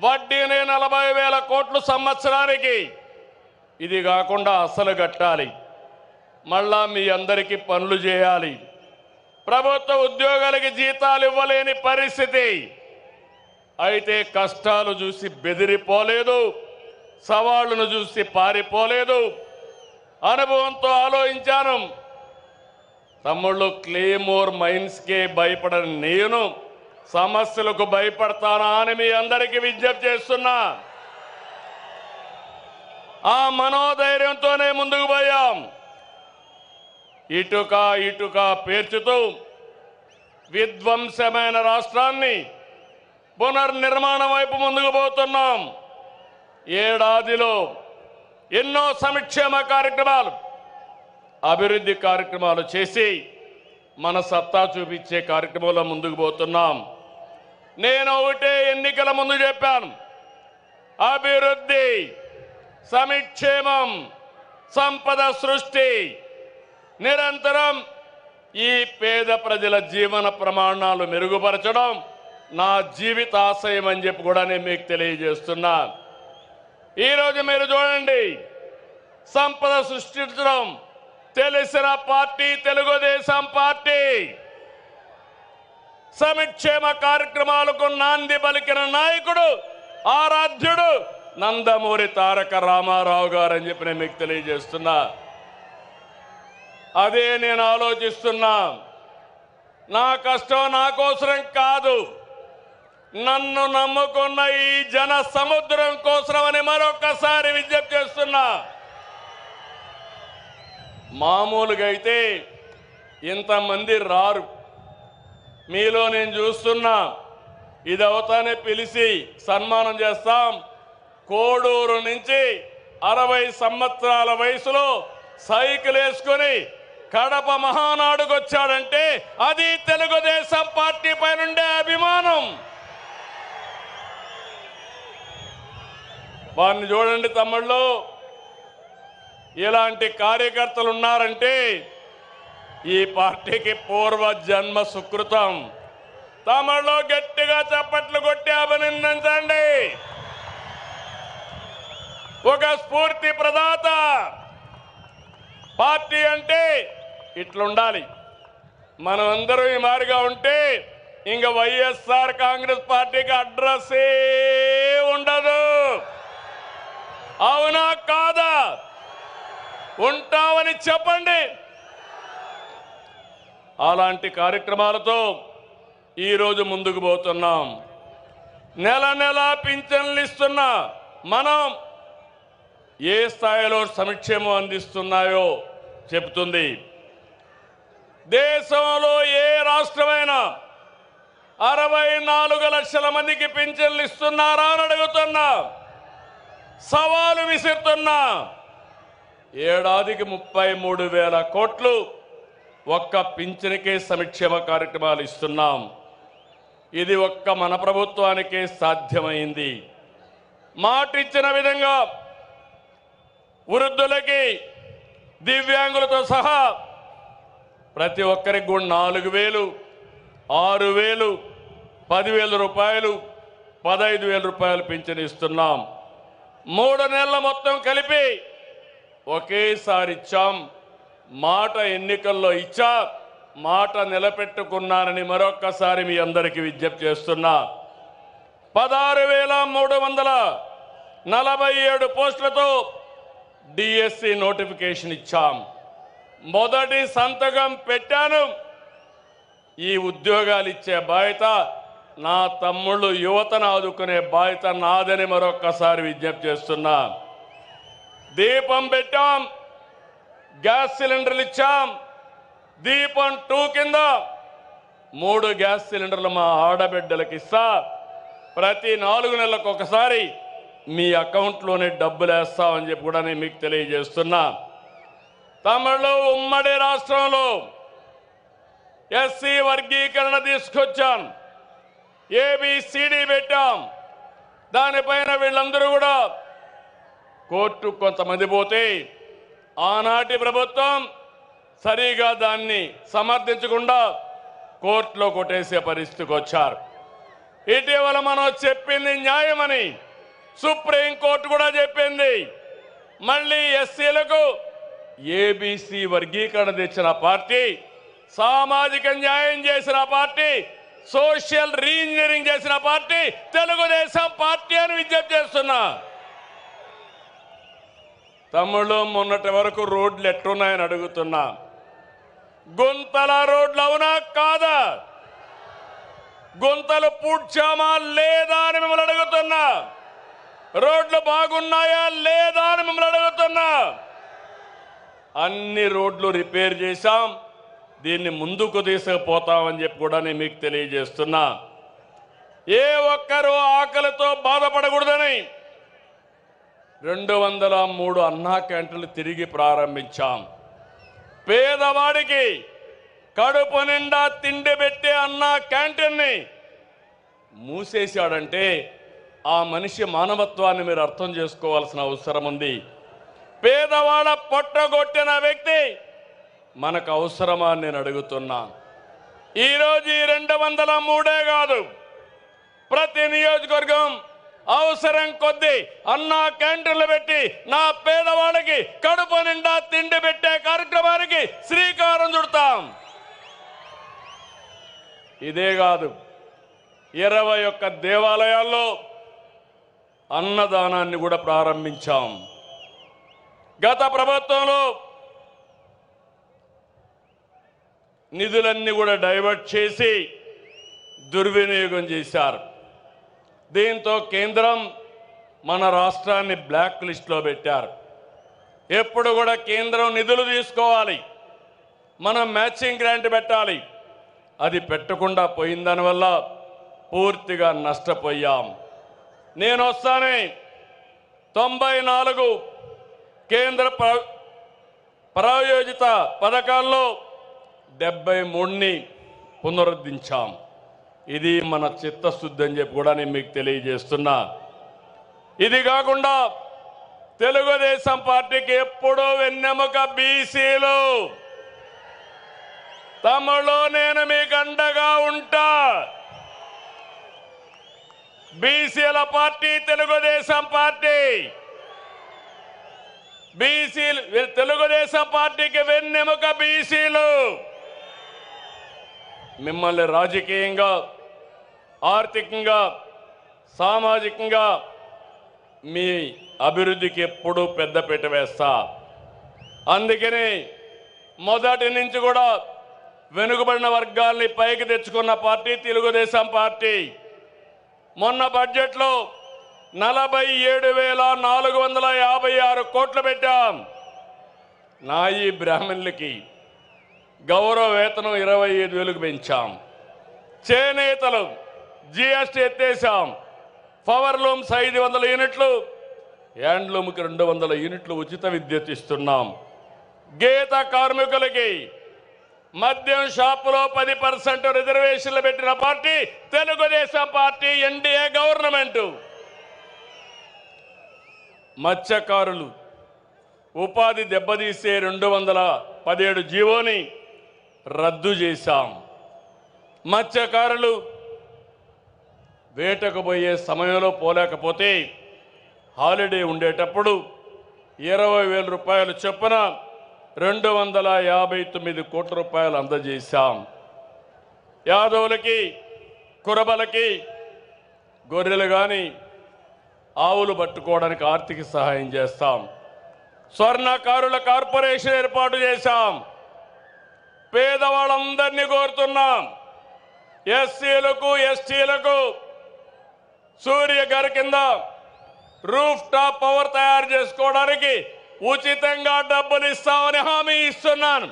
వడ్డీని నలభై వేల కోట్లు సంవత్సరానికి. ఇది కాకుండా అసలు కట్టాలి. మళ్ళా మీ అందరికీ పనులు చేయాలి. ప్రభుత్వ ఉద్యోగాలకి జీతాలు ఇవ్వలేని పరిస్థితి. అయితే కష్టాలు చూసి బెదిరిపోలేదు. సవాళ్ళను చూసి పారిపోలేదు. అనుభవంతో ఆలోచించాను. తమ్ముళ్ళు క్లేమోర్ మైన్స్కే భయపడని నేను. సమస్యలకు భయపడతానా అని మీ అందరికీ విజ్ఞప్తి చేస్తున్నా. ఆ మనోధైర్యంతోనే ముందుకు పోయాం. ఇటుక ఇటుక పేర్చుతూ విధ్వంసమైన రాష్ట్రాన్ని పునర్నిర్మాణం వైపు ముందుకు పోతున్నాం. ఏడాదిలో ఎన్నో సంక్షేమ కార్యక్రమాలు అభివృద్ధి కార్యక్రమాలు చేసి మన సత్తా చూపించే కార్యక్రమంలో ముందుకు పోతున్నాం. నేను ఒకటే ఎన్నికల ముందు చెప్పాను. అభివృద్ధి సమిక్షేమం సంపద సృష్టి నిరంతరం ఈ పేద ప్రజల జీవన ప్రమాణాలు మెరుగుపరచడం నా జీవితాశయం అని చెప్పి కూడా నేను మీకు తెలియజేస్తున్నా. ఈరోజు మీరు చూడండి సంపద సృష్టించడం తెలిసిన పార్టీ తెలుగుదేశం పార్టీ సమిక్షేమ కార్యక్రమాలకు నాంది పలికిన నాయకుడు ఆరాధ్యుడు నందమూరి తారక రామారావు గారు అని చెప్పి నేను మీకు తెలియజేస్తున్నా. అదే నేను ఆలోచిస్తున్నా. నా కష్టం నా కోసరం కాదు. నన్ను నమ్ముకున్న ఈ జన సముద్రం కోసమని మరొకసారి విజ్ఞప్తి చేస్తున్నా. మామూలుగా అయితే ఇంతమంది రారు. మీలో నేను చూస్తున్నా ఇది అవుతానే పిలిచి సన్మానం చేస్తాం. కోడూరు నుంచి అరవై సంవత్సరాల వయసులో సైకిల్ వేసుకొని కడప మహానాడుకు వచ్చాడంటే అది తెలుగుదేశం పార్టీ పైనుండే అభిమానం. వారిని చూడండి తమ్ముళ్ళు. ఇలాంటి కార్యకర్తలు ఉన్నారంటే ఈ పార్టీకి పూర్వ జన్మ సుకృతం. తమలో గట్టిగా చప్పట్లు కొట్టి అభినందించండి. ఒక స్ఫూర్తి ప్రదాత. పార్టీ అంటే ఇట్లుండాలి. మనం అందరం ఈ మారిగా ఉంటే ఇంక వైఎస్ఆర్ కాంగ్రెస్ పార్టీకి అడ్రస్సే ఉండదు. అవునా కాదా? ఉంటామని చెప్పండి. అలాంటి కార్యక్రమాలతో ఈరోజు ముందుకు పోతున్నాం. నెల నెల పింఛన్లు ఇస్తున్న మనం ఏ స్థాయిలో సంక్షేమం అందిస్తున్నాయో చెబుతుంది. దేశంలో ఏ రాష్ట్రమైనా అరవై నాలుగు లక్షల మందికి పింఛన్లు ఇస్తున్నారా అని అడుగుతున్నా. సవాలు విసురుతున్నా. ఏడాదికి ముప్పై మూడు వేల కోట్లు ఒక్క పింఛనికే సంక్షేమ కార్యక్రమాలు ఇస్తున్నాం. ఇది ఒక్క మన ప్రభుత్వానికే సాధ్యమైంది. మాటిచ్చిన విధంగా వృద్ధులకి దివ్యాంగులతో సహా ప్రతి ఒక్కరికి కూడా నాలుగు వేలు ఆరు వేలు పదివేల రూపాయలు పదహైదు వేల రూపాయలు పింఛను ఇస్తున్నాం. మూడు నెలల మొత్తం కలిపి ఒకేసారి ఇచ్చాం. మాట ఎన్నికల్లో ఇచ్చా మాట నిలబెట్టుకున్నానని మరొక్కసారి మీ అందరికీ విజ్ఞప్తి చేస్తున్నా. పదహారు వేల మూడు వందల నలభై ఏడు పోస్టులతో డిఎస్సి నోటిఫికేషన్ ఇచ్చాం. మొదటి సంతకం పెట్టాను. ఈ ఉద్యోగాలు ఇచ్చే బాధ్యత నా తమ్ముళ్ళు యువతను ఆదుకునే బాధ్యత నాదని మరొక్కసారి విజ్ఞప్తి చేస్తున్నా. దీపం పెట్టాం. గ్యాస్ సిలిండర్లు ఇచ్చాం. దీపం టూ కింద. మూడు గ్యాస్ సిలిండర్లు మా ఆడబిడ్డలకు ఇస్తా. ప్రతి నాలుగు నెలలకు ఒకసారి మీ అకౌంట్లోనే డబ్బులు వేస్తామని చెప్పి కూడా నేను మీకు తెలియజేస్తున్నా. తమిళలో ఉమ్మడి రాష్ట్రంలో ఎస్సీ వర్గీకరణ తీసుకొచ్చాం. ఏబిసిడి పెట్టాం. దానిపైన వీళ్ళందరూ కూడా కోర్టు కొంతమంది పోతే ఆనాటి ప్రభుత్వం సరిగా దాన్ని సమర్థించకుండా కోర్టులో కొట్టేసే పరిస్థితికి వచ్చారు. ఇటీవల మనం చెప్పింది న్యాయమని సుప్రీంకోర్టు కూడా చెప్పింది. మళ్ళీ ఎస్సీలకు ఏబీసీ వర్గీకరణ తెచ్చిన పార్టీ సామాజిక న్యాయం చేసిన పార్టీ సోషల్ రీఇంజనీరింగ్ చేసిన పార్టీ తెలుగుదేశం పార్టీ అని విజ్ఞప్తి చేస్తున్నా. తమ్ముళ్ళు మొన్నటి వరకు రోడ్లు ఎట్టున్నాయని అడుగుతున్నా. గుంతల రోడ్లు అవునా కాదా? గుంతలు పూడ్చామా లేదా అని మిమ్మల్ని అడుగుతున్నా. రోడ్లు బాగున్నాయా లేదా అని మిమ్మల్ని అడుగుతున్నా. అన్ని రోడ్లు రిపేర్ చేశాం. దీన్ని ముందుకు తీసుకుపోతామని చెప్పి కూడా నేను మీకు తెలియజేస్తున్నా. ఏ ఒక్కరూ ఆకలితో బాధపడకూడదని రెండు వందల మూడు అన్నా క్యాంటీన్లు తిరిగి ప్రారంభించాం. పేదవాడికి కడుపు నిండా తిండి పెట్టే అన్నా క్యాంటీన్ని మూసేశాడంటే ఆ మనిషి మానవత్వాన్ని మీరు అర్థం చేసుకోవాల్సిన అవసరం ఉంది. పేదవాడ పొట్టగొట్టిన వ్యక్తి మనకు అవసరమా నేను అడుగుతున్నా. ఈరోజు ఈ రెండు వందల మూడే కాదు ప్రతి నియోజకవర్గం అవసరం కొద్దీ అన్నా క్యాంటీన్లు పెట్టి నా పేదవాళ్ళకి కడుపు నిండా తిండి పెట్టే కార్యక్రమానికి శ్రీకారం చుడతాం. ఇదే కాదు ఇరవై ఒక్క దేవాలయాల్లో అన్నదానాన్ని కూడా ప్రారంభించాం. గత ప్రభుత్వంలో నిధులన్నీ కూడా డైవర్ట్ చేసి దుర్వినియోగం చేశారు. దీంతో కేంద్రం మన రాష్ట్రాన్ని బ్లాక్ లిస్ట్లో పెట్టారు. ఎప్పుడు కూడా కేంద్రం నిధులు తీసుకోవాలి. మనం మ్యాచింగ్ గ్రాంట్ పెట్టాలి. అది పెట్టకుండా పోయిన దానివల్ల పూర్తిగా నష్టపోయాం. నేను వస్తానే. తొంభై నాలుగు కేంద్ర ప్ర- ప్రాయోజిత పథకాల్లో డెబ్బై మూడుని పునరుద్ధరించాం. ఇది మన చిత్తశుద్ధి అని చెప్పి కూడా నేను మీకు తెలియజేస్తున్నా. ఇది కాకుండా తెలుగుదేశం పార్టీకి ఎప్పుడూ వెన్నెముక బీసీలు. తమలో నేను మీకు అండగా ఉంటా. బీసీల పార్టీ తెలుగుదేశం పార్టీ. బీసీలు తెలుగుదేశం పార్టీకి వెన్నెముక బీసీలు. మిమ్మల్ని రాజకీయంగా ఆర్థికంగా సామాజికంగా మీ అభివృద్ధికి ఎప్పుడూ పెద్దపీట వేస్తా. అందుకని మొదటి నుంచి కూడా వెనుకబడిన వర్గాల్ని పైకి తెచ్చుకున్న పార్టీ తెలుగుదేశం పార్టీ. మొన్న బడ్జెట్లో నలభై ఏడు వేల నాలుగు వందల యాభై ఆరు కోట్లు పెట్టాం. నాయి బ్రాహ్మణులకి గౌరవ వేతనం ఇరవై ఐదు వేలకు పెంచాం. చేనేతలు జిఎస్టీ ఎత్తేసాం పవర్ లూమ్స్ ఐదు వందల యూనిట్లు హ్యాండ్లూమ్కి రెండు వందల యూనిట్లు ఉచిత విద్యుత్ ఇస్తున్నాం. గీత కార్మికులకి మద్యం షాపులో పది పర్సెంట్ రిజర్వేషన్లు పెట్టిన party Telugu Desam party NDA government. మత్స్యకారులు ఉపాధి దెబ్బతీసే రెండు వందల పదిహేడు జీవోని రద్దు చేశాం. మత్స్యకారులు వేటకు పోయే సమయంలో పోలేకపోతే హాలిడే ఉండేటప్పుడు ఇరవై వేల రూపాయలు చొప్పున రెండు వందల యాభై తొమ్మిది కోట్ల రూపాయలు అందజేశాం. యాదవులకి కురబలకి గొర్రెలు కానీ ఆవులు పట్టుకోవడానికి ఆర్థిక సహాయం చేస్తాం. స్వర్ణకారుల కార్పొరేషన్ ఏర్పాటు చేశాం. పేదవాళ్ళందరినీ కోరుతున్నాం. ఎస్సీలకు ఎస్టీలకు సూర్య గారి కింద రూఫ్ టాప్ పవర్ తయారు చేసుకోవడానికి ఉచితంగా డబ్బులు ఇస్తామని హామీ ఇస్తున్నాను.